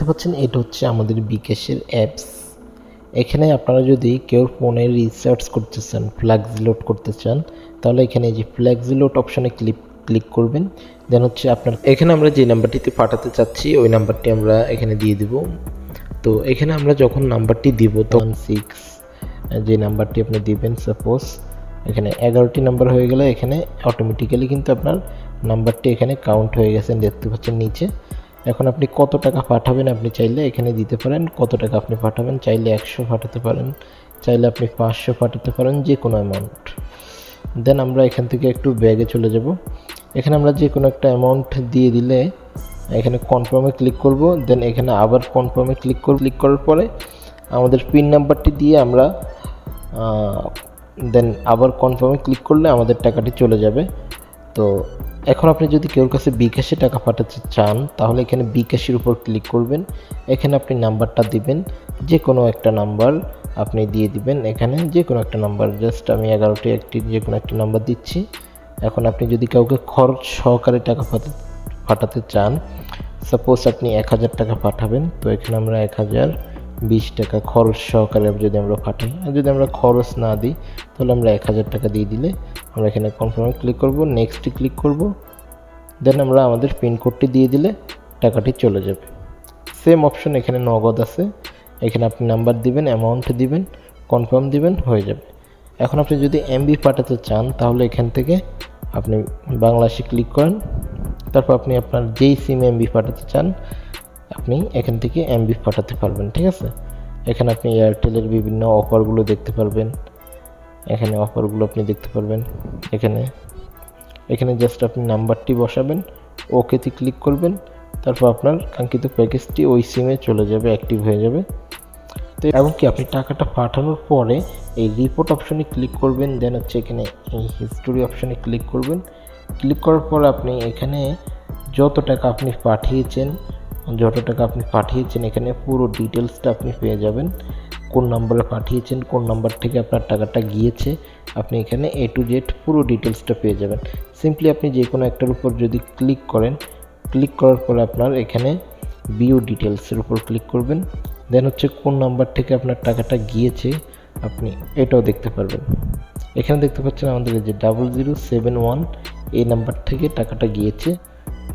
দেখতে পাচ্ছেন, এটা হচ্ছে আমাদের বিকাশের অ্যাপস এখানে আপনারা যদি কেউ ফোনে রিসার্চ করতে চান ফ্ল্যাক্স লোড করতে চান, তাহলে এখানে যে ফ্ল্যাক্স লোড অপশনে ক্লিক ক্লিক করবেন। দেন হচ্ছে আপনার, এখানে আমরা যে নাম্বারটিতে পাঠাতে চাচ্ছি, ওই নাম্বারটি আমরা এখানে দিয়ে দিব। তো এখানে আমরা যখন নাম্বারটি দিব, তখন সিক্স যে নাম্বারটি আপনি দিবেন সাপোজ এখানে এগারোটি নাম্বার হয়ে গেলে এখানে অটোমেটিক্যালি কিন্তু আপনার নাম্বারটি এখানে কাউন্ট হয়ে গেছে, দেখতে পাচ্ছেন নিচে। এখন আপনি কত টাকা পাঠাবেন আপনি চাইলে এখানে দিতে পারেন, কত টাকা আপনি পাঠাবেন চাইলে একশো পাঠাতে পারেন, চাইলে আপনি পাঁচশো পাঠাতে পারেন, যে কোনো অ্যামাউন্ট দেন আমরা এখান থেকে একটু ব্যাগে চলে যাব। এখানে আমরা যে কোনো একটা অ্যামাউন্ট দিয়ে দিলে এখানে কনফার্মে ক্লিক করব দেন এখানে আবার কনফার্মে ক্লিক করব ক্লিক করার পরে আমাদের পিন নাম্বারটি দিয়ে আমরা দেন আবার কনফার্মে ক্লিক করলে আমাদের টাকাটি চলে যাবে। তো এখন আপনি যদি কেউর কাছে বিকাশে টাকা পাঠাতে চান, তাহলে এখানে বিকাশের উপর ক্লিক করবেন। এখানে আপনি নাম্বারটা দিবেন যে কোনো একটা নাম্বার আপনি দিয়ে দিবেন। এখানে যে কোনো একটা নাম্বার, জাস্ট আমি এগারোটি একটি যে কোনো একটা নাম্বার দিচ্ছি। এখন আপনি যদি কাউকে খরচ সহকারে টাকা পাঠাতে চান সাপোজ আপনি এক হাজার টাকা পাঠাবেন, তো এখানে আমরা এক হাজার বিশ টাকা খরচ সহকারে যদি আমরা পাঠাই, আর যদি আমরা খরচ না দিই, তাহলে আমরা এক হাজার টাকা দিয়ে দিলে আমরা এখানে কনফার্মে ক্লিক করব নেক্সটে ক্লিক করব দেন আমরা আমাদের পিনকোডটি দিয়ে দিলে টাকাটি চলে যাবে। সেম অপশন এখানে নগদ আছে, এখানে আপনি নাম্বার দিবেন অ্যামাউন্ট দিবেন কনফার্ম দিবেন, হয়ে যাবে। এখন আপনি যদি এমবি পাঠাতে চান, তাহলে এখান থেকে আপনি বাংলাদেশে ক্লিক করেন, তারপর আপনি আপনার যেই সিম এমবি পাঠাতে চান আপনি এখান থেকে এমবি পাঠাতে পারবেন, ঠিক আছে? এখানে আপনি এয়ারটেলের বিভিন্ন অফারগুলো দেখতে পারবেন। এখানে অফারগুলো আপনি দেখতে পারবেন। এখানে এখানে জাস্ট আপনি নাম্বারটি বসাবেন ওকেতে ক্লিক করবেন, তারপর আপনার কাঙ্ক্ষিত প্যাকেজটি ওই সিমে চলে যাবে অ্যাক্টিভ হয়ে যাবে। তো এমনকি আপনি টাকাটা পাঠানোর পরে এই রিপোর্ট অপশনে ক্লিক করবেন দেন হচ্ছে এখানে এই হিস্টোরি অপশনে ক্লিক করবেন। ক্লিক করার পর আপনি এখানে যত টাকা আপনি পাঠিয়েছেন যত টাকা আপনি পাঠিয়েছেন, এখানে পুরো ডিটেলসটা আপনি পেয়ে যাবেন। কোন নম্বরে পাঠিয়েছেন, কোন নাম্বার থেকে আপনার টাকাটা গিয়েছে, আপনি এখানে এ টু জেড পুরো ডিটেলসটা পেয়ে যাবেন। সিম্পলি আপনি যে কোনো একটার উপর যদি ক্লিক করেন ক্লিক করার পরে আপনার এখানে বিও ডিটেলসের উপর ক্লিক করবেন। দেন হচ্ছে কোন নাম্বার থেকে আপনার টাকাটা গিয়েছে, আপনি এটাও দেখতে পারবেন। এখানে দেখতে পাচ্ছেন আমাদের যে ডাবল জিরো সেভেন ওয়ান এই নাম্বার থেকে টাকাটা গিয়েছে।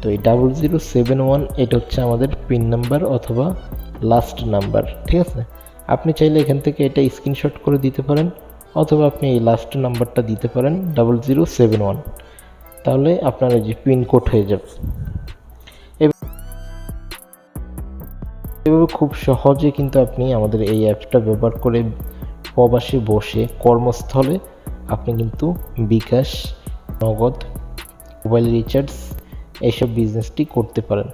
তো এই ডাবল জিরো সেভেন ওয়ান এটা হচ্ছে আমাদের পিন নাম্বার অথবা লাস্ট নাম্বার ঠিক আছে? আপনি চাইলে এখান থেকে এটা স্ক্রিনশট করে দিতে পারেন, অথবা আপনি এই লাস্ট নাম্বারটা দিতে পারেন ডাবল জিরো সেভেন ওয়ান তাহলে আপনার এই যে পিনকোড হয়ে যাবে। এভাবে খুব সহজে কিন্তু আপনি আমাদের এই অ্যাপসটা ব্যবহার করে প্রবাসে বসে, কর্মস্থলে আপনি কিন্তু বিকাশ, নগদ মোবাইল রিচার্জ এইসব বিজনেসটি করতে পারেন।